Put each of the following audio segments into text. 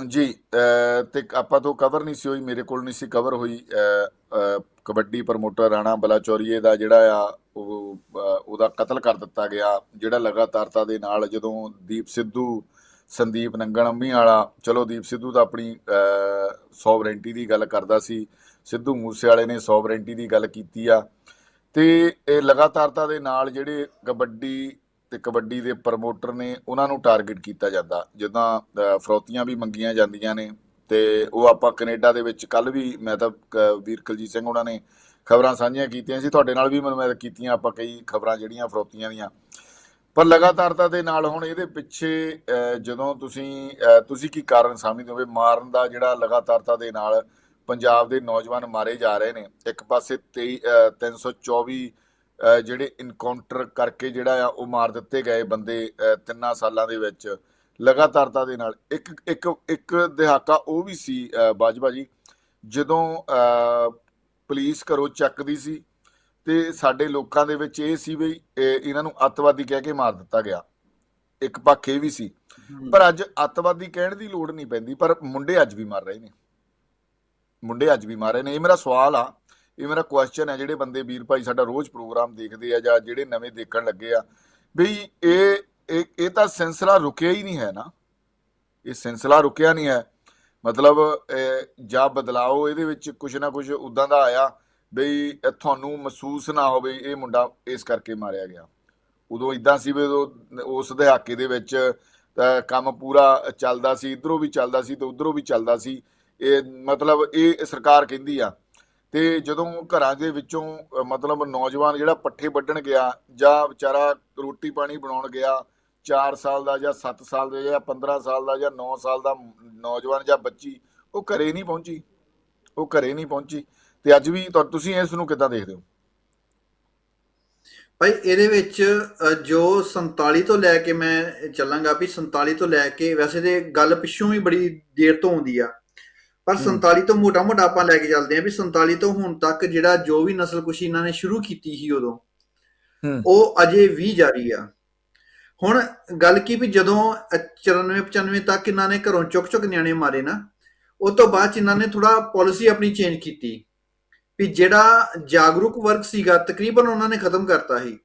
ਜੀ, ਅਹ, ਤੇ ਆਪਾਂ ਤੋਂ ਕਵਰ ਨਹੀਂ ਸੀ ਹੋਈ, ਮੇਰੇ ਕੋਲ ਨਹੀਂ ਸੀ ਕਵਰ ਹੋਈ ਕਬੱਡੀ ਪ੍ਰਮੋਟਰ ਰਾਣਾ ਬਲਾਚੌਰੀਏ ਦਾ ਜਿਹੜਾ ਆ, ਉਹ ਉਹਦਾ ਕਤਲ ਕਰ ਦਿੱਤਾ ਗਿਆ, ਜਿਹੜਾ ਲਗਾਤਾਰਤਾ ਦੇ ਨਾਲ ਜਦੋਂ ਦੀਪ ਸਿੱਧੂ, ਸੰਦੀਪ ਨੰਗਣ ਅੰਮੀ ਵਾਲਾ, ਚਲੋ ਦੀਪ ਸਿੱਧੂ ਤਾਂ ਆਪਣੀ ਸੋਵਰੈਂਟੀ ਦੀ ਗੱਲ ਕਰਦਾ ਸੀ, ਸਿੱਧੂ ਮੂਸੇ ਵਾਲੇ ਨੇ ਸੋਵਰੈਂਟੀ ਦੀ ਗੱਲ ਕੀਤੀ ਆ, ਤੇ ਇਹ ਲਗਾਤਾਰਤਾ ਦੇ ਨਾਲ ਜਿਹੜੇ ਕਬੱਡੀ ਤੇ ਕਬੱਡੀ ਦੇ ਪ੍ਰਮੋਟਰ ਨੇ ਉਹਨਾਂ ਨੂੰ ਟਾਰਗੇਟ ਕੀਤਾ ਜਾਂਦਾ। ਜਿੱਦਾਂ ਫਰੋਤੀਆਂ ਵੀ ਮੰਗੀਆਂ ਜਾਂਦੀਆਂ ਨੇ ਤੇ ਉਹ ਆਪਾਂ ਕੈਨੇਡਾ ਦੇ ਵਿੱਚ ਕੱਲ ਵੀ ਮੈਂ ਤਾਂ ਕ- ਵੀਰ ਕੁਲਜੀਤ ਸਿੰਘ ਉਹਨਾਂ ਨੇ ਖਬਰਾਂ ਸਾਂਝੀਆਂ ਕੀਤੀਆਂ ਸੀ। ਤੁਹਾਡੇ ਨਾਲ ਵੀ ਮੈਨੂੰ ਮੈਂ ਕੀਤੀਆਂ ਆਪਾਂ ਕਈ ਖਬਰਾਂ ਜਿਹੜੀਆਂ ਫਰੋਤੀਆਂ ਦੀਆਂ। ਪਰ ਲਗਾਤਾਰਤਾ ਦੇ ਨਾਲ ਹੁਣ ਇਹਦੇ ਪਿੱਛੇ ਜਦੋਂ ਤੁਸੀਂ ਤੁਸੀਂ ਕੀ ਕਾਰਨ ਸਮਝਦੇ ਹੋਵੇ ਮਾਰਨ ਦਾ ਜਿਹੜਾ ਲਗਾਤਾਰਤਾ ਦੇ ਨਾਲ ਪੰਜਾਬ ਦੇ ਨੌਜਵਾਨ ਮਾਰੇ ਜਾ ਰਹੇ ਨੇ? ਇੱਕ ਪਾਸੇ 23 ਅਹ, 324 ਅਹ, ਜਿਹੜੇ ਇਨਕਾਊਂਟਰ ਕਰਕੇ ਜਿਹੜਾ ਆ ਉਹ ਮਾਰ ਦਿੱਤੇ ਗਏ ਬੰਦੇ ਤਿੰਨਾਂ ਸਾਲਾਂ ਦੇ ਵਿੱਚ। ਲਗਾਤਾਰਤਾ ਦੇ ਨਾਲ। ਇੱਕ ਇੱਕ ਇੱਕ ਦਿਹਾਕਾ ਉਹ ਵੀ ਸੀ ਬਾਜਵਾ ਜੀ ਜਦੋਂ ਪੁਲਿਸ ਘਰੋਂ ਚੱਕਦੀ ਸੀ ਤੇ ਸਾਡੇ ਲੋਕਾਂ ਦੇ ਵਿੱਚ ਇਹ ਸੀ ਵੀ ਇਹ- ਇਹਨਾਂ ਨੂੰ ਅੱਤਵਾਦੀ ਕਹਿ ਕੇ ਮਾਰ ਦਿੱਤਾ ਗਿਆ। ਇੱਕ ਪੱਖ ਇਹ ਵੀ ਸੀ। ਪਰ ਅੱਜ ਅੱਤਵਾਦੀ ਕਹਿਣ ਦੀ ਲੋੜ ਨਹੀਂ ਪੈਂਦੀ ਪਰ ਮੁੰਡੇ ਅੱਜ ਵੀ ਮਰ ਰਹੇ ਨੇ। ਮੁੰਡੇ ਅੱਜ ਵੀ ਮਰ ਰਹੇ ਨੇ। ਇਹ ਮੇਰਾ ਸਵਾਲ ਆ ਇਹ ਮੇਰਾ ਕੁਐਸਚਨ ਹੈ, ਜਿਹੜੇ ਬੰਦੇ ਵੀਰ ਭਾਈ ਸਾਡਾ ਰੋਜ਼ ਪ੍ਰੋਗਰਾਮ ਦੇਖਦੇ ਆ ਜਾਂ ਜਿਹੜੇ ਨਵੇਂ ਦੇਖਣ ਲੱਗੇ ਆ, ਬਈ ਇਹ ਇਹ ਇਹ ਤਾਂ ਸਿਲਸਿਲਾ ਰੁਕਿਆ ਹੀ ਨਹੀਂ ਹੈ ਨਾ। ਇਹ ਸਿਲਸਿਲਾ ਰੁਕਿਆ ਨਹੀਂ ਹੈ। ਮਤਲਬ ਜਾਂ ਬਦਲਾਓ ਇਹਦੇ ਵਿੱਚ ਕੁਝ ਨਾ ਕੁਝ ਉਦਾਂ ਦਾ ਆਇਆ ਬਈ ਤੁਹਾਨੂੰ ਮਹਿਸੂਸ ਨਾ ਹੋਵੇ, ਇਹ ਮੁੰਡਾ ਇਸ ਕਰਕੇ ਮਾਰਿਆ ਗਿਆ। ਉਦੋਂ ਇਦਾਂ ਸੀ ਵੀ ਉਦੋਂ ਉਸ ਦਹਾਕੇ ਦੇ ਵਿੱਚ ਕੰਮ ਪੂਰਾ ਚੱਲਦਾ ਸੀ, ਇਧਰੋਂ ਵੀ ਚੱਲਦਾ ਸੀ ਤੇ ਉਧਰੋਂ ਵੀ ਚੱਲਦਾ ਸੀ। ਇਹ ਮਤਲਬ ਇਹ ਸਰਕਾਰ ਕਹਿੰਦੀ ਆ ਤੇ ਜਦੋਂ ਘਰਾਂ ਦੇ ਵਿੱਚੋਂ ਮਤਲਬ ਨੌਜਵਾਨ ਜਿਹੜਾ ਪੱਠੇ ਵੱਢਣ ਗਿਆ ਜਾਂ ਵਿਚਾਰਾ ਰੋਟੀ ਪਾਣੀ ਬਣਾਉਣ ਗਿਆ 4 ਸਾਲ ਦਾ ਜਾਂ 7 ਸਾਲ ਦਾ ਜਾਂ 15 ਸਾਲ ਦਾ ਜਾਂ 9 ਸਾਲ ਦਾ ਨੌਜਵਾਨ ਜਾਂ ਬੱਚੀ, ਉਹ ਘਰੇ ਨਹੀਂ ਪਹੁੰਚੀ। ਉਹ ਘਰੇ ਨਹੀਂ ਪਹੁੰਚੀ। ਤੇ ਅੱਜ ਵੀ ਤੁਸੀਂ ਇਸ ਨੂੰ ਕਿੱਦਾਂ ਦੇਖਦੇ ਹੋ? ਭਾਈ, ਇਹਦੇ ਵਿੱਚ ਜੋ 47 ਤੋਂ ਲੈ ਕੇ ਮੈਂ ਚੱਲਾਂਗਾ ਵੀ 47 ਤੋਂ ਲੈ ਕੇ, ਵੈਸੇ ਤੇ ਗੱਲ ਪਿੱਛੋਂ ਵੀ ਬੜੀ ਦੇਰ ਤੋਂ ਆਉਂਦੀ ਆ। ਪਰ ਹੂੰ। 47 ਤੋਂ ਮੋਟਾ-ਮੋਟਾ ਆਪਾਂ ਲੈ ਕੇ ਚੱਲਦੇ ਆਂ ਵੀ 47 ਤੋਂ ਹੁਣ ਤੱਕ ਜਿਹੜਾ ਜੋ ਵੀ ਨਸਲਕੁਸ਼ੀ ਇਹਨਾਂ ਨੇ ਸ਼ੁਰੂ ਕੀਤੀ ਸੀ ਉਦੋਂ। ਉਹ ਅਜੇ ਵੀ ਜਾਰੀ ਆ ਹੁਣ ਗੱਲ ਕੀ ਵੀ ਜਦੋਂ 94 95 ਤੱਕ ਇਹਨਾਂ ਨੇ ਘਰੋਂ ਚੁੱਕ-ਚੁੱਕ ਨਿਆਣੇ ਮਾਰੇ ਨਾ ਉਹ ਤੋਂ ਬਾਅਦ ਇਹਨਾਂ ਨੇ ਥੋੜਾ ਪਾਲਿਸੀ ਆਪਣੀ ਚੇਂਜ ਕੀਤੀ ਵੀ ਜਿਹੜਾ ਜਾਗਰੂਕ ਵਰਗ ਸੀਗਾ ਤਕਰੀਬਨ ਉਹਨਾਂ ਨੇ ਖਤਮ ਕਰਤਾ ਸੀ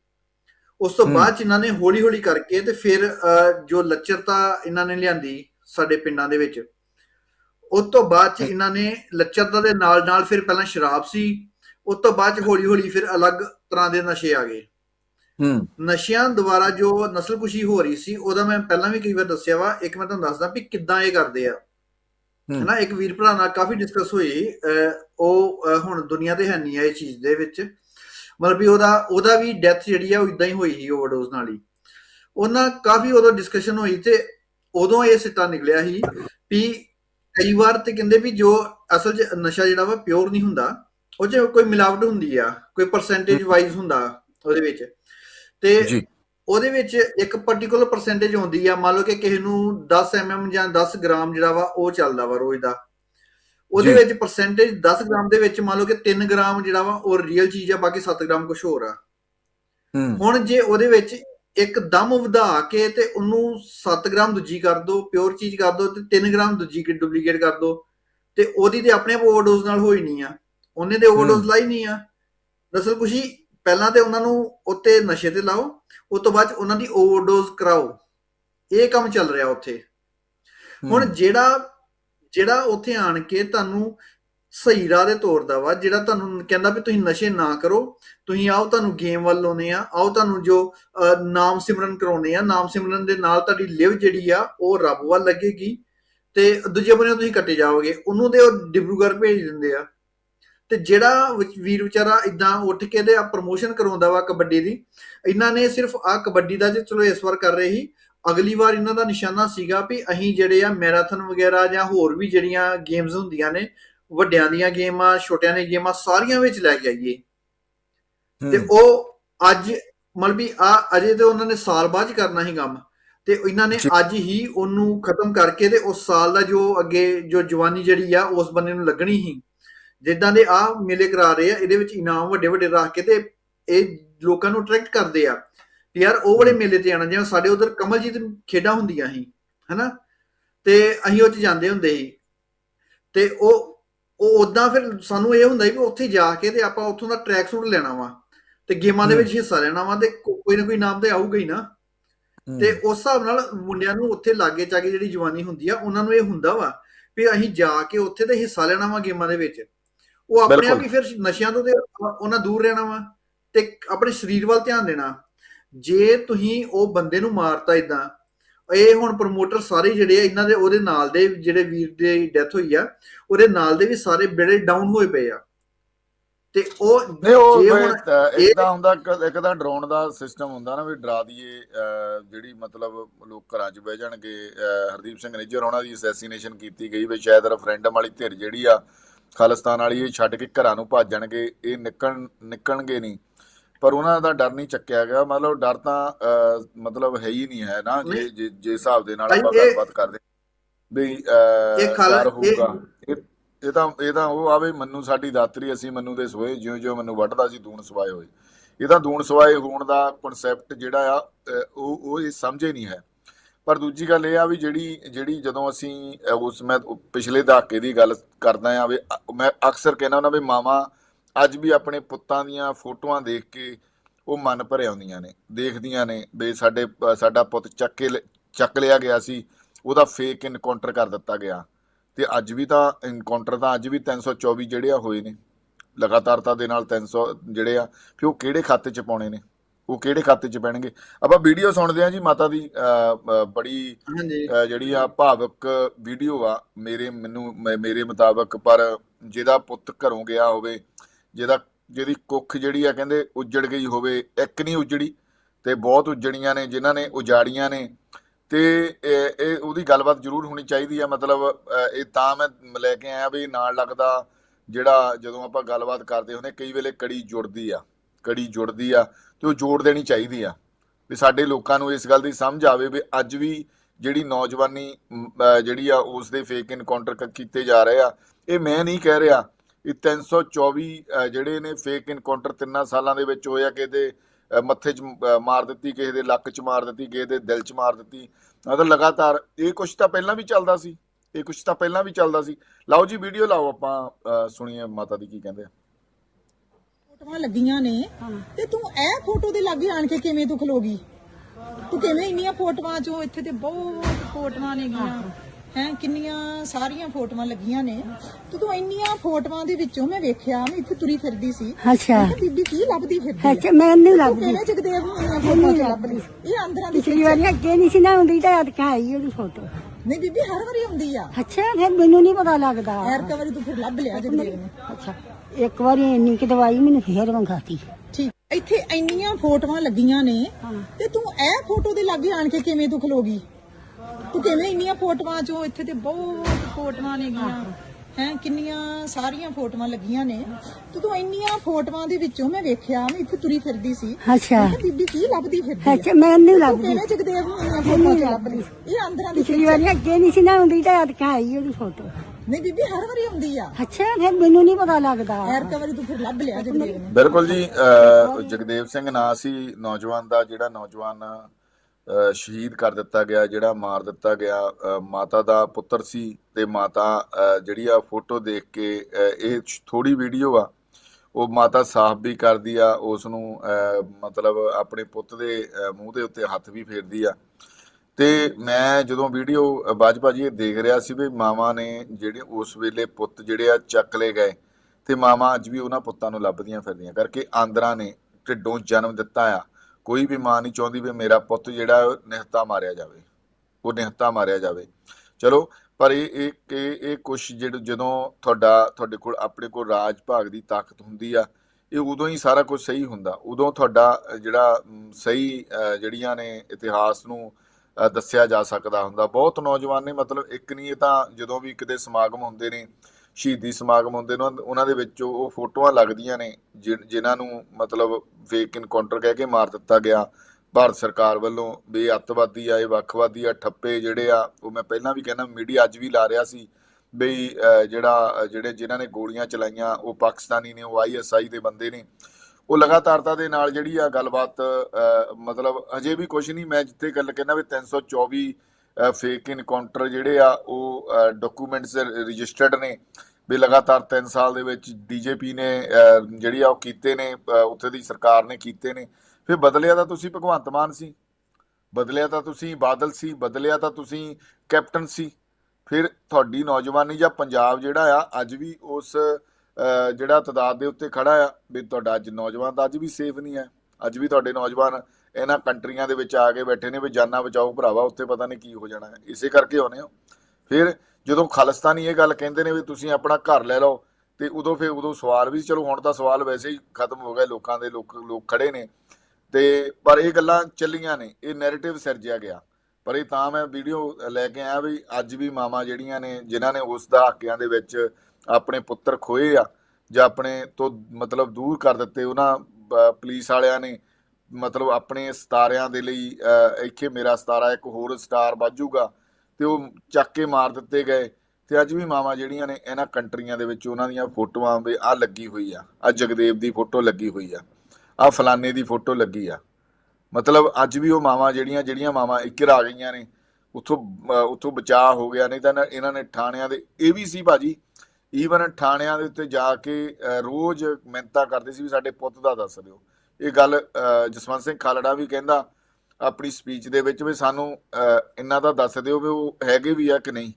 ਉਸ ਤੋਂ। ਬਾਅਦ ਇਹਨਾਂ ਨੇ ਹੌਲੀ ਹੌਲੀ ਕਰਕੇ ਤੇ ਫਿਰ ਜੋ ਲੱਚਰਤਾ ਇਹਨਾਂ ਨੇ ਲਿਆਂਦੀ ਸਾਡੇ ਪਿੰਡਾਂ ਦੇ ਵਿੱਚ ਉਸ ਤੋਂ ਬਾਅਦ ਚ ਇਹਨਾਂ ਨੇ ਲੱਚਰਤਾ ਦੇ ਨਾਲ ਨਾਲ ਫਿਰ ਪਹਿਲਾਂ ਸ਼ਰਾਬ ਸੀ ਉਸ ਤੋਂ ਬਾਅਦ ਚ ਹੌਲੀ ਹੌਲੀ ਫਿਰ ਅਲੱਗ ਤਰ੍ਹਾਂ ਦੇ ਨਸ਼ੇ ਆ ਗਏ। ਹੂੰ। ਨਸ਼ਿਆਂ ਦੁਆਰਾ ਜੋ ਨਸਲਕੁਸ਼ੀ ਹੋ ਰਹੀ ਸੀ ਉਹਦਾ ਮੈਂ ਪਹਿਲਾਂ ਵੀ ਕਈ ਵਾਰ ਦੱਸਿਆ ਵਾ ਇੱਕ ਮੈਂ ਤੁਹਾਨੂੰ ਦੱਸਦਾ ਵੀ ਕਿੱਦਾਂ ਇਹ ਕਰਦੇ ਆ। ਹਨਾ ਇੱਕ ਵੀਰ ਭਰਾ ਨਾਲ ਕਾਫੀ ਡਿਸਕਸ ਹੋਈ ਉਹ ਹੁਣ ਦੁਨੀਆ ਤੇ ਹੈ ਨਹੀਂ ਆ ਇਹ ਚੀਜ਼ ਦੇ ਵਿੱਚ। ਮਤਲਬ ਵੀ ਉਹਦਾ ਉਹਦਾ ਵੀ ਡੈਥ ਜਿਹੜੀ ਆ ਉਹ ਇਦਾਂ ਹੀ ਹੋਈ ਸੀ ਓਵਰਡੋਜ਼ ਨਾਲ ਹੀ। ਉਹਨਾਂ ਕਾਫੀ ਉਦੋਂ ਡਿਸਕਸ਼ਨ ਹੋਈ ਤੇ ਉਦੋਂ ਇਹ ਸਿੱਟਾ ਨਿਕਲਿਆ ਸੀ ਵੀ ਕਈ ਵਾਰ ਤੇ ਕਹਿੰਦੇ ਵੀ ਜੋ ਅਸਲ 'ਚ ਨਸ਼ਾ ਜਿਹੜਾ ਵਾ ਪਿਓਰ ਨਹੀਂ ਹੁੰਦਾ ਉਹ 'ਚ ਕੋਈ ਮਿਲਾਵਟ ਹੁੰਦੀ ਆ ਕੋਈ ਪਰਸੈਂਟੇਜ ਵਾਈਜ਼ ਹੁੰਦਾ ਉਹਦੇ ਵਿੱਚ। ਤੇ ਉਹਦੇ ਵਿੱਚ ਇੱਕ ਪਾਰਟਿਕੂਲਰ ਪਰਸੈਂਟੇਜ ਹੁੰਦੀ ਆ ਮੰਨ ਲਓ ਕਿ ਕਿਸੇ ਨੂੰ 10 ਐਮਐਮ ਜਾਂ 10 ਗ੍ਰਾਮ ਜਿਹੜਾ ਵਾ ਉਹ ਚੱਲਦਾ ਵਾ ਰੋਜ਼ ਦਾ। ਉਹਦੇ। ਵਿੱਚ ਪਰਸੈਂਟੇਜ 10 ਗ੍ਰਾਮ ਦੇ ਵਿੱਚ ਮੰਨ ਲਓ ਕਿ 3 ਗ੍ਰਾਮ ਜਿਹੜਾ ਵਾ ਉਹ ਰੀਅਲ ਚੀਜ਼ ਆ ਬਾਕੀ 7 ਗ੍ਰਾਮ ਕੁਝ ਹੋਰ ਆ। ਹੁਣ ਜੇ ਉਹਦੇ ਵਿੱਚ ਇੱਕ ਦਮ ਵਧਾ ਕੇ ਤੇ ਉਹਨੂੰ 7 ਗ੍ਰਾਮ ਦੂਜੀ ਕਰ ਦੋ ਪਿਓਰ ਚੀਜ਼ ਕਰ ਦੋ ਤੇ 3 ਗ੍ਰਾਮ ਦੂਜੀ ਡੁਪਲੀਕੇਟ ਕਰ ਦੋ ਤੇ ਉਹਦੀ ਤੇ ਆਪਣੇ ਆਪ ਓਵਰਡੋਜ਼ ਨਾਲ ਹੋਈ ਨਹੀਂ ਆ। ਉਹਨੇ ਤੇ ਓਵਰਡੋਜ਼। ਲਾਈ ਨਹੀਂ ਆ। ਦਰਅਸਲ ਕੁਛੀ ਪਹਿਲਾਂ ਤੇ ਉਹਨਾਂ ਨੂੰ ਉੱਤੇ ਨਸ਼ੇ ਤੇ ਲਾਓ ਉਸ ਤੋਂ ਬਾਅਦ ਉਹਨਾਂ ਦੀ ਓਵਰਡੋਜ਼ ਕਰਾਓ। ਇਹ ਕੰਮ ਚੱਲ ਰਿਹਾ ਉੱਥੇ। ਹੁਣ ਜਿਹੜਾ ਜਿਹੜਾ ਉੱਥੇ ਆਣ ਕੇ ਤੁਹਾਨੂੰ ਸਹੀ ਰਾਹ ਦੇ ਤੋਰਦਾ ਵਾ, ਜਿਹੜਾ ਤੁਹਾਨੂੰ ਕਹਿੰਦਾ ਵੀ ਤੁਸੀਂ ਨਸ਼ੇ ਨਾ ਕਰੋ, ਤੁਸੀਂ ਆਓ ਤੁਹਾਨੂੰ ਗੇਮ ਵੱਲ ਲਾਉਨੇ ਆ, ਆਓ ਤੁਹਾਨੂੰ ਜੋ ਨਾਮ ਸਿਮਰਨ ਕਰਾਉਨੇ ਆ, ਨਾਮ ਸਿਮਰਨ ਦੇ ਨਾਲ ਤੁਹਾਡੀ ਲਿਵ ਜਿਹੜੀ ਆ, ਉਹ ਰੱਬ ਵੱਲ ਲੱਗੇਗੀ ਤੇ ਦੂਜੇ ਬੰਨੇ ਤੁਸੀਂ ਕੱਟੇ ਜਾਓਗੇ, ਉਹਨੂੰ ਤੇ ਉਹ ਡਿਬਰੂਗੜ੍ਹ ਭੇਜ ਦਿੰਦੇ ਆ। ਤੇ ਜਿਹੜਾ ਵੀਰ ਵਿਚਾਰਾ ਇਦਾਂ ਉੱਠ ਕੇ ਤੇ ਆ ਪ੍ਰਮੋਸ਼ਨ ਕਰਾਉਂਦਾ ਵਾ ਕਬੱਡੀ ਦੀ, ਇਹਨਾਂ ਨੇ ਸਿਰਫ ਆ ਕਬੱਡੀ ਦਾ ਜੇ ਚਲੋ ਇਸ ਵਾਰ ਕਰ ਰਹੇ ਸੀ, ਅਗਲੀ ਵਾਰ ਇਹਨਾਂ ਦਾ ਨਿਸ਼ਾਨਾ ਸੀਗਾ ਵੀ ਅਸੀਂ ਜਿਹੜੇ ਆ ਮੈਰਾਥਨ ਵਗੈਰਾ ਜਾਂ ਹੋਰ ਵੀ ਜਿਹੜੀਆਂ ਗੇਮਸ ਹੁੰਦੀਆਂ ਨੇ ਵੱਡਿਆਂ ਦੀਆਂ ਗੇਮਾਂ ਛੋਟਿਆਂ ਦੀਆਂ ਗੇਮਾਂ ਸਾਰੀਆਂ ਵਿੱਚ ਲੈ ਕੇ ਆਈਏ। ਤੇ ਉਹ ਅੱਜ ਮਤਲਬ ਵੀ ਆ ਅਜੇ ਤੇ ਉਹਨਾਂ ਨੇ ਸਾਲ ਬਾਅਦ ਕਰਨਾ ਸੀ ਕੰਮ। ਤੇ ਇਹਨਾਂ ਨੇ। ਅੱਜ ਹੀ ਉਹਨੂੰ ਖਤਮ ਕਰਕੇ ਤੇ ਉਸ ਸਾਲ ਦਾ ਜੋ ਅੱਗੇ ਜੋ ਜਵਾਨੀ ਜਿਹੜੀ ਆ ਉਸ ਬੰਦੇ ਨੂੰ ਲੱਗਣੀ ਸੀ। ਜਿੱਦਾਂ ਦੇ ਆ ਮੇਲੇ ਕਰਾ ਰਹੇ ਆ ਇਹਦੇ ਵਿੱਚ ਇਨਾਮ ਵੱਡੇ ਵੱਡੇ ਰੱਖ ਕੇ ਤੇ ਇਹ ਲੋਕਾਂ ਨੂੰ ਅਟਰੈਕਟ ਕਰਦੇ ਆ। ਵੀ ਯਾਰ ਉਹ ਵਾਲੇ ਮੇਲੇ ਤੇ ਆਣਾ ਜਿਵੇਂ ਸਾਡੇ ਉਧਰ ਕਮਲਜੀਤ ਖੇਡਾਂ ਹੁੰਦੀਆਂ ਸੀ ਹਨਾ? ਤੇ ਅਸੀਂ ਉਹ ਚ ਜਾਂਦੇ ਹੁੰਦੇ ਸੀ। ਤੇ ਉਹ ਉਹ ਉਦਾਂ ਫਿਰ ਸਾਨੂੰ ਇਹ ਹੁੰਦਾ ਵੀ ਉੱਥੇ ਜਾ ਕੇ ਤੇ ਆਪਾਂ ਉੱਥੋਂ ਦਾ ਟਰੈਕ ਸੂਟ ਲੈਣਾ ਵਾ ਤੇ ਗੇਮਾਂ ਦੇ। ਵਿੱਚ ਹਿੱਸਾ ਲੈਣਾ ਵਾ ਤੇ ਕੋ- ਕੋਈ ਨਾ ਕੋਈ ਨਾਮ ਤੇ ਆਊਗਾ ਹੀ ਨਾ ਤੇ ਉਸ ਹਿਸਾਬ ਨਾਲ ਮੁੰਡਿਆਂ ਨੂੰ ਉੱਥੇ ਲਾਗੇ ਚਾਗੇ ਜਿਹੜੀ ਜਵਾਨੀ ਹੁੰਦੀ ਆ ਉਹਨਾਂ ਨੂੰ ਇਹ ਹੁੰਦਾ ਵਾ ਵੀ ਅਸੀਂ ਜਾ ਕੇ ਉੱਥੇ ਤੇ ਹਿੱਸਾ ਲੈਣਾ ਵਾ ਗੇਮਾਂ ਦੇ ਵਿੱਚ ਉਹ ਆਪਣੇ ਆਪ। ਹੀ ਫਿਰ ਨਸ਼ਿਆਂ ਤੋਂ ਤੇ ਉਹਨਾਂ ਦੂਰ ਰਹਿਣਾ ਵਾ ਤੇ ਆਪਣੇ ਸਰੀਰ ਵੱਲ ਧਿਆਨ ਦੇਣਾ ਜੇ ਤੁਸੀਂ ਉਹ ਬੰਦੇ ਨੂੰ ਮਾਰਤਾ ਇਦਾਂ ਇਹ ਹੁਣ ਪ੍ਰਮੋਟਰ ਸਾਰੇ ਜਿਹੜੇ ਆ ਇਹਨਾਂ ਦੇ ਉਹਦੇ ਨਾਲ ਦੇ ਜਿਹੜੇ ਵੀਰ ਦੀ ਡੈਥ ਹੋਈ ਆ ਉਹਦੇ ਨਾਲ ਦੇ ਵੀ ਸਾਰੇ ਬੜੇ ਡਾਊਨ ਹੋਏ ਪਏ ਆ। ਤੇ ਉਹ ਜੇ ਹੁਣ ਤਾਂ ਹੁੰਦਾ ਇੱਕ- ਤਾਂ ਡਰਾਉਣ ਦਾ ਸਿਸਟਮ ਹੁੰਦਾ ਨਾ ਵੀ ਡਰਾ ਦਈਏ ਜਿਹੜੀ ਮਤਲਬ ਲੋਕ ਘਰਾਂ 'ਚ ਬਹਿ ਜਾਣਗੇ ਹਰਦੀਪ ਸਿੰਘ ਨਿੱਜਰ ਉਹਨਾਂ ਦੀ ਅਸੈਸੀਨੇਸ਼ਨ ਕੀਤੀ ਗਈ ਵੀ ਸ਼ਾਇਦ ਰੈਫਰੈਂਡਮ ਵਾਲੀ ਧਿਰ ਜਿਹੜੀ ਆ ਖਾਲਿਸਤਾਨ ਵਾਲੀ ਇਹ ਛੱਡ ਕੇ ਘਰਾਂ ਨੂੰ ਭੱਜ ਜਾਣਗੇ ਇਹ ਨਿਕਲਣ ਨਿਕਲਣਗੇ ਨਹੀਂ। ਪਰ ਉਹਨਾਂ ਦਾ ਡਰ ਨਹੀਂ ਚੱਕਿਆ ਗਿਆ। ਮਤਲਬ ਡਰ ਤਾਂ ਮਤਲਬ ਹੈ ਹੀ ਨਹੀਂ ਹੈ ਨਾ ਜੇ। ਜੇ ਹਿਸਾਬ ਦੇ ਨਾਲ ਆਪਾਂ ਗੱਲਬਾਤ ਕਰਦੇ ਵੀ ਇਹ ਖਾਲ- ਹੋਊਗਾ। ਇਹ ਤਾਂ ਇਹ ਤਾਂ ਉਹ ਆਵੇ ਮੰਨੂ ਸਾਡੀ ਦਾਤਰੀ ਅਸੀਂ ਮੰਨੂ ਦੇ ਸੋਏ ਜਿਉਂ ਜਿਉਂ ਮੈਨੂੰ ਵੱਢਦਾ ਸੀ ਦੂਣ ਸਵਾਏ ਹੋਏ। ਇਹ ਤਾਂ ਦੂਣ ਸਵਾਏ ਹੋਣ ਦਾ ਕਨਸੈਪਟ ਜਿਹੜਾ ਆ ਉਹ ਉਹ ਇਹ ਸਮਝੇ ਨਹੀਂ ਹੈ। ਪਰ ਦੂਜੀ ਗੱਲ ਇਹ ਆ ਵੀ ਜਿਹੜੀ ਜਿਹੜੀ ਜਦੋਂ ਅਸੀਂ ਉਸ ਮੈਂ ਪਿਛਲੇ ਦਹਾਕੇ ਦੀ ਗੱਲ ਕਰਦਾ ਆ ਵੀ ਮੈਂ ਅਕਸਰ ਕਹਿੰਦਾ ਹੁੰਦਾ ਵੀ ਮਾਵਾਂ ਅੱਜ ਵੀ ਆਪਣੇ ਪੁੱਤਾਂ ਦੀਆਂ ਫੋਟੋਆਂ ਦੇਖ ਕੇ ਉਹ ਮਨ ਭਰ ਆਉਂਦੀਆਂ ਨੇ ਦੇਖਦੀਆਂ ਨੇ ਵੀ ਸਾਡੇ ਸਾਡਾ ਪੁੱਤ ਚੱਕ ਕੇ ਚੱਕ ਲਿਆ ਗਿਆ ਸੀ ਉਹਦਾ ਫੇਕ ਇਨਕਾਊਂਟਰ ਕਰ ਦਿੱਤਾ ਗਿਆ। ਤੇ ਅੱਜ ਵੀ ਤਾਂ ਇਨਕਾਊਂਟਰ ਤਾਂ ਅੱਜ ਵੀ 324 ਜਿਹੜੇ ਆ ਹੋਏ ਨੇ। ਲਗਾਤਾਰਤਾ ਦੇ ਨਾਲ 300 ਜਿਹੜੇ ਆ ਫਿਰ ਉਹ ਕਿਹੜੇ ਖਾਤੇ 'ਚ ਪਾਉਣੇ ਨੇ? ਉਹ ਕਿਹੜੇ ਖਾਤੇ 'ਚ ਪੈਣਗੇ? ਆਪਾਂ ਵੀਡੀਓ ਸੁਣਦੇ ਆ ਜੀ ਮਾਤਾ ਦੀ ਬੜੀ ਜਿਹੜੀ ਆ ਭਾਵਕ ਵੀਡੀਓ ਆ ਮੇਰੇ ਮੈਨੂੰ ਮੇਰੇ ਮੁਤਾਬਕ ਪਰ ਜਿਹਦਾ ਪੁੱਤ ਘਰੋਂ ਗਿਆ ਹੋਵੇ ਜਿਹਦਾ ਜਿਹਦੀ ਕੁੱਖ ਜਿਹੜੀ ਆ ਕਹਿੰਦੇ ਉੱਜੜ ਗਈ ਹੋਵੇ, ਇੱਕ ਨਹੀਂ ਉੱਜੜੀ ਤੇ ਬਹੁਤ ਉੱਜੜੀਆਂ ਨੇ, ਜਿਨ੍ਹਾਂ ਨੇ ਉਜਾੜੀਆਂ ਨੇ। ਤੇ ਇਹ ਉਹਦੀ ਗੱਲਬਾਤ ਜ਼ਰੂਰ ਹੋਣੀ ਚਾਹੀਦੀ ਆ, ਮਤਲਬ ਇਹ ਤਾਂ ਮੈਂ ਲੈ ਕੇ ਆਇਆ ਵੀ ਨਾਲ ਲੱਗਦਾ ਜਿਹੜਾ ਜਦੋਂ ਆਪਾਂ ਗੱਲਬਾਤ ਕਰਦੇ ਹੁੰਦੇ, ਕਈ ਵੇਲੇ ਕੜੀ ਜੁੜਦੀ ਆ, ਕੜੀ ਜੁੜਦੀ ਆ ਤੇ ਉਹ ਜੋੜ ਦੇਣੀ ਚਾਹੀਦੀ ਆ। ਵੀ ਸਾਡੇ ਲੋਕਾਂ ਨੂੰ ਇਸ ਗੱਲ ਦੀ ਸਮਝ ਆਵੇ ਵੀ ਅੱਜ ਵੀ ਜਿਹੜੀ ਨੌਜਵਾਨੀ ਜਿਹੜੀ ਆ, ਉਸ ਦੇ ਫੇਕ ਇਨਕਾਊਂਟਰ ਕੀਤੇ ਜਾ ਰਹੇ ਆ, ਇਹ ਮੈਂ ਨਹੀਂ ਕਹਿ ਰਿਹਾ। ਇਹ 324 ਅਹ, ਜਿਹੜੇ ਨੇ ਫੇਕ ਇਨਕਾਊਂਟਰ ਤਿੰਨਾਂ ਸਾਲਾਂ ਦੇ ਵਿੱਚ ਹੋਇਆ ਕਿਸੇ ਦੇ ਅਹ, ਮੱਥੇ 'ਚ ਮਾਰ ਦਿੱਤੀ ਕਿਸੇ ਦੇ ਲੱਕ 'ਚ ਮਾਰ ਦਿੱਤੀ ਕਿਸੇ ਦੇ ਦਿਲ 'ਚ ਮਾਰ ਦਿੱਤੀ। ਮਤਲਬ ਲਗਾਤਾਰ ਇਹ ਕੁਝ ਤਾਂ ਪਹਿਲਾਂ ਵੀ ਚੱਲਦਾ ਸੀ ਇਹ ਕੁਝ ਤਾਂ ਪਹਿਲਾਂ ਵੀ ਚੱਲਦਾ ਸੀ। ਲਓ ਜੀ ਵੀਡੀਓ ਲਾਓ ਆਪਾਂ ਸੁਣੀਏ ਮਾਤਾ ਦੀ ਕੀ ਕਹਿੰਦੇ ਆ। ਫੋਟੋਆਂ ਲੱਗੀਆਂ ਨੇ ਤੇ ਤੂੰ ਇਹ ਫੋਟੋ ਦੇ ਲਾਗੇ ਆਣ ਕੇ ਕਿਵੇਂ ਤੂੰ ਖਲੋਗੀ ਤੂੰ ਕਿਵੇਂ ਇੰਨੀਆਂ ਫੋਟੋਆਂ ਚੋਂ ਇੱਥੇ ਤੇ ਬਹੁਤ ਫੋਟੋਆਂ ਨੇਗੀਆਂ ਹੈ ਕਿੰਨੀਆਂ ਸਾਰੀਆਂ ਫੋਟੋਆਂ ਲੱਗੀਆਂ ਨੇ। ਤੇ ਤੂੰ ਇੰਨੀਆਂ ਫੋਟੋਆਂ ਦੇ ਵਿੱਚੋਂ ਮੈਂ ਵੇਖਿਆ ਮੈਂ ਇੱਥੇ ਤੁਰੀ ਫਿਰਦੀ ਸੀ। ਅੱਛਾ। ਮੈਂ ਬੀਬੀ ਕੀ ਲੱਭਦੀ ਫਿਰਦੀ? ਅੱਛਾ ਮੈਨੂੰ ਤੂੰ ਲੱਗਦੀ ਕਿਹੜੇ ਜਗਦੇਵ ਨੂੰ ਚ ਲੱਭਦੀ। ਇਹ ਅੰਦਰਾਂ ਦੀ ਪਿਛਲੀ ਵਾਰੀ ਅੱਗੇ ਨਹੀਂ ਸੀ ਨਾ ਹੁੰਦੀ ਤਾਂ ਅੱਜ ਆਈ ਉਹਦੀ ਫੋਟੋ ਨਹੀਂ ਬੀਬੀ ਹਰ ਵਾਰੀ ਆਉਂਦੀ ਆ। ਅੱਛਾ ਫਿਰ ਮੈਨੂੰ ਨਹੀਂ ਪਤਾ ਲੱਗਦਾ। ਐਰ ਵਾਰੀ ਤੂੰ ਫਿਰ ਲੱਭ ਲਿਆ ਜਗਦੇਵ ਨੂੰ। ਅੱਛਾ ਇੱਕ ਵਾਰੀ ਇੰਨੀ ਕਿ ਦਵਾਈ ਮੈਨੂੰ ਫੇਰ ਮੰਗਾਤੀ। ਠੀਕ। ਇੱਥੇ ਇੰਨੀਆਂ ਫੋਟੋਆਂ ਲੱਗੀਆਂ ਨੇ। ਤੇ ਤੂੰ ਇਹ ਫੋਟੋ ਦੇ ਲਾਗੇ ਆਣ ਕੇ ਕਿਵੇਂ ਤੂੰ ਖਲੋਗੀ ਤੂੰ ਕਿਵੇਂ ਇੰਨੀਆਂ ਫੋਟੋਆਂ ਚੋਂ ਇੱਥੇ ਤੇ ਬਹੁਤ ਫੋਟੋਆਂ ਨੇਗੀਆਂ ਹੈ ਕਿੰਨੀਆਂ ਸਾਰੀਆਂ ਫੋਟੋਆਂ ਲੱਗੀਆਂ ਨੇ। ਤੇ ਤੂੰ ਇੰਨੀਆਂ ਫੋਟੋਆਂ ਦੇ ਵਿੱਚੋਂ ਮੈਂ ਵੇਖਿਆ ਮੈਂ ਇੱਥੇ ਤੁਰੀ ਫਿਰਦੀ ਸੀ। ਅੱਛਾ। ਮੈਂ ਬੀਬੀ ਕੀ ਲੱਭਦੀ ਫਿਰਦੀ? ਅੱਛਾ ਮੈਨੂੰ ਤੂੰ ਲੱਗਦੀ ਕਿਹੜੇ ਜਗਦੇਵ ਨੂੰ ਇੰਨੀਆਂ ਫੋਟੋਆਂ ਚ ਲੱਭਦੀ। ਇਹ ਅੰਦਰਾਂ ਦੀ ਪਿਛਲੀ ਵਾਰੀ ਅੱਗੇ ਨਹੀਂ ਸੀ ਨਾ ਹੁੰਦੀ ਤਾਂ ਅੱਜ ਆਈ ਉਹਦੀ ਫੋਟੋ। ਨਹੀਂ ਬੀਬੀ ਹਰ ਵਾਰੀ ਆਉਂਦੀ ਆ। ਅੱਛਾ ਫਿਰ ਮੈਨੂੰ ਨਹੀਂ ਪਤਾ ਲੱਗਦਾ। ਐਰ ਵਾਰੀ ਤੂੰ ਫਿਰ ਲੱਭ ਲਿਆ ਜਗਦੇਵ ਬਿਲਕੁਲ ਜੀ ਜਗਦੇਵ ਸਿੰਘ ਨਾਂ ਸੀ ਨੌਜਵਾਨ ਦਾ ਜਿਹੜਾ ਨੌਜਵਾਨ ਸ਼ਹੀਦ ਕਰ ਦਿੱਤਾ ਗਿਆ, ਜਿਹੜਾ ਮਾਰ ਦਿੱਤਾ ਗਿਆ ਮਾਤਾ ਦਾ ਪੁੱਤਰ ਸੀ ਤੇ ਮਾਤਾ ਜਿਹੜੀ ਆ ਫੋਟੋ ਦੇਖ ਕੇ ਇਹ ਥੋੜੀ ਵੀਡੀਓ ਆ, ਉਹ ਮਾਤਾ ਸਾਫ਼ ਵੀ ਕਰਦੀ ਆ ਉਸ ਨੂੰ ਮਤਲਬ ਆਪਣੇ ਪੁੱਤ ਦੇ ਮੂੰਹ ਦੇ ਉੱਤੇ ਹੱਥ ਵੀ ਫੇਰਦੀ ਆ। ਤੇ ਮੈਂ ਜਦੋਂ ਵੀਡੀਓ ਬਾਜਪਾ ਜੀ ਇਹ ਦੇਖ ਰਿਹਾ ਸੀ ਵੀ ਮਾਵਾਂ ਨੇ ਜਿਹੜੇ ਉਸ ਵੇਲੇ ਪੁੱਤ ਜਿਹੜੇ ਆ ਚੱਕ ਲਏ ਗਏ ਤੇ ਮਾਵਾਂ ਅੱਜ ਵੀ ਉਹਨਾਂ ਪੁੱਤਾਂ ਨੂੰ ਲੱਭਦੀਆਂ ਫਿਰਦੀਆਂ, ਕਰਕੇ ਆਂਦਰਾਂ ਨੇ ਢਿੱਡੋਂ ਜਨਮ ਦਿੱਤਾ ਆ। ਕੋਈ ਵੀ ਮਾਂ ਨਹੀਂ ਚਾਹੁੰਦੀ ਵੀ ਮੇਰਾ ਪੁੱਤ ਜਿਹੜਾ ਉਹ ਮਾਰਿਆ ਜਾਵੇ, ਉਹ ਨਿਹੱਤਾ ਮਾਰਿਆ ਜਾਵੇ। ਚਲੋ, ਪਰ ਇਹ ਇਹ ਇਹ ਇਹ ਕੁਛ ਜਦੋਂ ਤੁਹਾਡਾ, ਤੁਹਾਡੇ ਕੋਲ, ਆਪਣੇ ਕੋਲ ਰਾਜ ਭਾਗ ਦੀ ਤਾਕਤ ਹੁੰਦੀ ਆ, ਇਹ ਉਦੋਂ ਹੀ ਸਾਰਾ ਕੁਝ ਸਹੀ ਹੁੰਦਾ। ਉਦੋਂ ਤੁਹਾਡਾ ਜਿਹੜਾ ਸਹੀ ਜਿਹੜੀਆਂ ਨੇ ਇਤਿਹਾਸ ਨੂੰ ਦੱਸਿਆ ਜਾ ਸਕਦਾ ਹੁੰਦਾ। ਬਹੁਤ ਨੌਜਵਾਨ ਨੇ, ਮਤਲਬ ਇੱਕ ਨਹੀਂ, ਇਹ ਤਾਂ ਜਦੋਂ ਵੀ ਕਿਤੇ ਸਮਾਗਮ ਹੁੰਦੇ ਨੇ ਸ਼ਹੀਦੀ ਸਮਾਗਮ ਹੁੰਦੇ ਨੇ ਉਹਨਾਂ- ਦੇ ਵਿੱਚ ਉਹ ਫੋਟੋਆਂ ਲੱਗਦੀਆਂ ਨੇ, ਜਿ- ਜਿਨ੍ਹਾਂ ਨੂੰ ਮਤਲਬ ਫੇਕ ਇਨਕਾਊਂਟਰ ਕਹਿ ਕੇ ਮਾਰ ਦਿੱਤਾ ਗਿਆ। ਭਾਰਤ ਸਰਕਾਰ ਵੱਲੋਂ ਵੀ ਅੱਤਵਾਦੀ ਆ ਇਹ ਵੱਖਵਾਦੀ ਆ, ਠੱਪੇ ਜਿਹੜੇ ਆ, ਉਹ ਮੈਂ ਪਹਿਲਾਂ ਵੀ ਕਹਿੰਦਾ, ਮੀਡੀਆ ਅੱਜ ਵੀ ਲਾ ਰਿਹਾ ਸੀ ਬਈ ਜਿਹੜਾ, ਜਿਹੜੇ ਜਿਨ੍ਹਾਂ ਨੇ ਗੋਲੀਆਂ ਚਲਾਈਆਂ, ਉਹ ਪਾਕਿਸਤਾਨੀ ਨੇ, ਉਹ ਆਈਐਸਆਈ ਦੇ ਬੰਦੇ ਨੇ। ਉਹ ਲਗਾਤਾਰਤਾ ਦੇ ਨਾਲ ਜਿਹੜੀ ਆ ਗੱਲਬਾਤ ਮਤਲਬ ਅਜੇ ਵੀ ਕੁਝ ਨਹੀਂ, ਮੈਂ ਜਿੱਥੇ ਗੱਲ ਕਹਿੰਦਾ ਵੀ 324 ਫੇਕ ਇਨਕਾਊਂਟਰ ਜਿਹੜੇ ਆ, ਉਹ ਡਾਕੂਮੈਂਟਸ ਰਜਿਸਟਰਡ ਨੇ। ਵੀ ਲਗਾਤਾਰ 3 ਸਾਲ ਦੇ ਵਿੱਚ ਡੀਜੇਪੀ ਨੇ ਜਿਹੜੀ ਆ ਉਹ ਕੀਤੇ ਨੇ ਉੱਥੇ ਦੀ ਸਰਕਾਰ ਨੇ ਕੀਤੇ ਨੇ। ਫਿਰ ਬਦਲਿਆ ਤਾਂ ਤੁਸੀਂ ਭਗਵੰਤ ਮਾਨ ਸੀ। ਬਦਲਿਆ ਤਾਂ ਤੁਸੀਂ ਬਾਦਲ ਸੀ, ਬਦਲਿਆ ਤਾਂ ਤੁਸੀਂ ਕੈਪਟਨ ਸੀ। ਫਿਰ ਤੁਹਾਡੀ ਨੌਜਵਾਨੀ ਜਾਂ ਪੰਜਾਬ ਜਿਹੜਾ ਆ, ਅੱਜ ਵੀ ਉਸ ਜਿਹੜਾ ਤਦਾਦ ਦੇ ਉੱਤੇ ਖੜਾ ਆ, ਵੀ ਤੁਹਾਡਾ ਅੱਜ ਨੌਜਵਾਨ ਤਾਂ ਅੱਜ ਵੀ ਸੇਫ ਨਹੀਂ ਹੈ। ਅੱਜ ਵੀ ਤੁਹਾਡੇ ਨੌਜਵਾਨ ਇਹਨਾਂ ਕੰਟਰੀਆਂ ਦੇ ਵਿੱਚ ਆ ਕੇ ਬੈਠੇ ਨੇ ਵੀ ਜਾਨਾਂ ਬਚਾਓ ਭਰਾਵਾ, ਉੱਥੇ ਪਤਾ ਨਹੀਂ ਕੀ ਹੋ ਜਾਣਾ ਇਸੇ ਕਰਕੇ ਹੋਣੇ ਹੋ। ਫਿਰ ਜਦੋਂ ਖਾਲਿਸਤਾਨੀ ਇਹ ਗੱਲ ਕਹਿੰਦੇ ਨੇ ਵੀ ਤੁਸੀਂ ਆਪਣਾ ਘਰ ਲੈ ਲਓ, ਤੇ ਉਦੋਂ ਫਿਰ ਉਦੋਂ ਸਵਾਲ ਵੀ, ਚਲੋ ਹੁਣ ਤਾਂ ਸਵਾਲ ਵੈਸੇ ਹੀ ਖਤਮ ਹੋ ਗਏ ਲੋਕਾਂ ਦੇ ਲੋਕ ਲੋਕ ਖੜੇ ਨੇ। ਤੇ ਪਰ ਇਹ ਗੱਲਾਂ ਚੱਲੀਆਂ ਨੇ, ਇਹ ਨੈਰੇਟਿਵ ਸਿਰਜਿਆ ਗਿਆ। ਪਰ ਇਹ ਤਾਂ ਮੈਂ ਵੀਡੀਓ ਲੈ ਕੇ ਆਇਆ ਵੀ ਅੱਜ ਵੀ ਮਾਮਾ ਜਿਹੜੀਆਂ ਨੇ, ਜਿਨ੍ਹਾਂ ਨੇ ਉਸ ਦਾ ਹੱਕਿਆਂ ਦੇ ਵਿੱਚ ਆਪਣੇ ਪੁੱਤਰ ਖੋਏ ਆ, ਜਾਂ ਆਪਣੇ ਤੋਂ ਮਤਲਬ ਦੂਰ ਕਰ ਦਿੱਤੇ ਉਹਨਾਂ ਪੁਲਿਸ ਵਾਲਿਆਂ ਨੇ ਮਤਲਬ ਆਪਣੇ ਸਤਾਰਿਆਂ ਦੇ ਲਈ ਅਹ, ਇੱਥੇ ਮੇਰਾ ਸਤਾਰਾ ਇੱਕ ਹੋਰ ਸਟਾਰ ਵੱਜੂਗਾ ਤੇ ਉਹ ਚੱਕ ਕੇ ਮਾਰ ਦਿੱਤੇ ਗਏ ਤੇ ਅੱਜ ਵੀ ਮਾਵਾਂ ਜਿਹੜੀਆਂ ਨੇ ਇਹਨਾਂ ਕੰਟਰੀਆਂ ਦੇ ਵਿੱਚ ਉਹਨਾਂ ਦੀਆਂ ਫੋਟੋਆਂ ਵੀ ਆ ਲੱਗੀ ਹੋਈ ਆ ਆ ਜਗਦੇਵ ਦੀ ਫੋਟੋ ਲੱਗੀ ਹੋਈ ਆ ਆ ਫਲਾਨੇ ਦੀ ਫੋਟੋ ਲੱਗੀ ਆ। ਮਤਲਬ ਅੱਜ ਵੀ ਉਹ ਮਾਵਾਂ ਜਿਹੜੀਆਂ ਜਿਹੜੀਆਂ ਮਾਵਾਂ ਇੱਕਰ ਆ ਗਈਆਂ ਨੇ ਉੱਥੋਂ ਅਹ ਉੱਥੋਂ ਬਚਾਅ ਹੋ ਗਿਆ ਨਹੀਂ ਤਾਂ ਇਹਨਾਂ- ਨੇ ਥਾਣਿਆਂ ਦੇ ਇਹ ਵੀ ਸੀ ਭਾਜੀ ਈਵਨ ਥਾਣਿਆਂ ਦੇ ਉੱਤੇ ਜਾ ਕੇ ਰੋਜ਼ ਮਿੰਤਾ ਕਰਦੇ ਸੀ ਵੀ ਸਾਡੇ ਪੁੱਤ ਦਾ ਦੱਸ ਦਿਓ। ਇਹ ਗੱਲ ਜਸਵੰਤ ਸਿੰਘ ਖਾਲੜਾ ਵੀ ਕਹਿੰਦਾ ਆਪਣੀ ਸਪੀਚ ਦੇ ਵਿੱਚ ਵੀ ਸਾਨੂੰ ਅਹ, ਇਹਨਾਂ ਦਾ ਦੱਸ ਦਿਓ ਵੀ ਉਹ ਹੈਗੇ ਵੀ ਆ ਕਿ ਨਹੀਂ।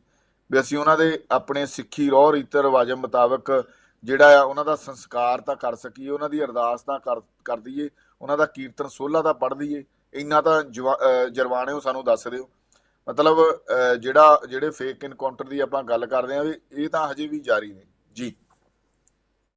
ਵੀ ਅਸੀਂ ਉਹਨਾਂ ਦੇ ਆਪਣੇ ਸਿੱਖੀ ਰੋਹ ਰੀਤ ਰਿਵਾਜਾਂ ਮੁਤਾਬਕ ਜਿਹੜਾ ਆ ਉਹਨਾਂ ਦਾ ਸੰਸਕਾਰ ਤਾਂ ਕਰ ਸਕੀਏ ਉਹਨਾਂ ਦੀ ਅਰਦਾਸ ਤਾਂ ਕਰ ਕਰ ਦਈਏ ਉਹਨਾਂ ਦਾ ਕੀਰਤਨ ਸੋਲਾ ਤਾਂ ਪੜ੍ਹ ਦਈਏ ਇੰਨਾ ਤਾਂ ਜਵਾ- ਅਹ, ਜਰਵਾਣੇ ਸਾਨੂੰ ਦੱਸ ਦਿਓ। ਮਤਲਬ ਜਿਹੜਾ ਜਿਹੜੇ ਫੇਕ ਇਨਕਾਊਂਟਰ ਦੀ ਆਪਾਂ ਗੱਲ ਕਰਦੇ ਆ ਵੀ ਇਹ ਤਾਂ ਹਜੇ ਵੀ ਜਾਰੀ ਨੇ। ਜੀ।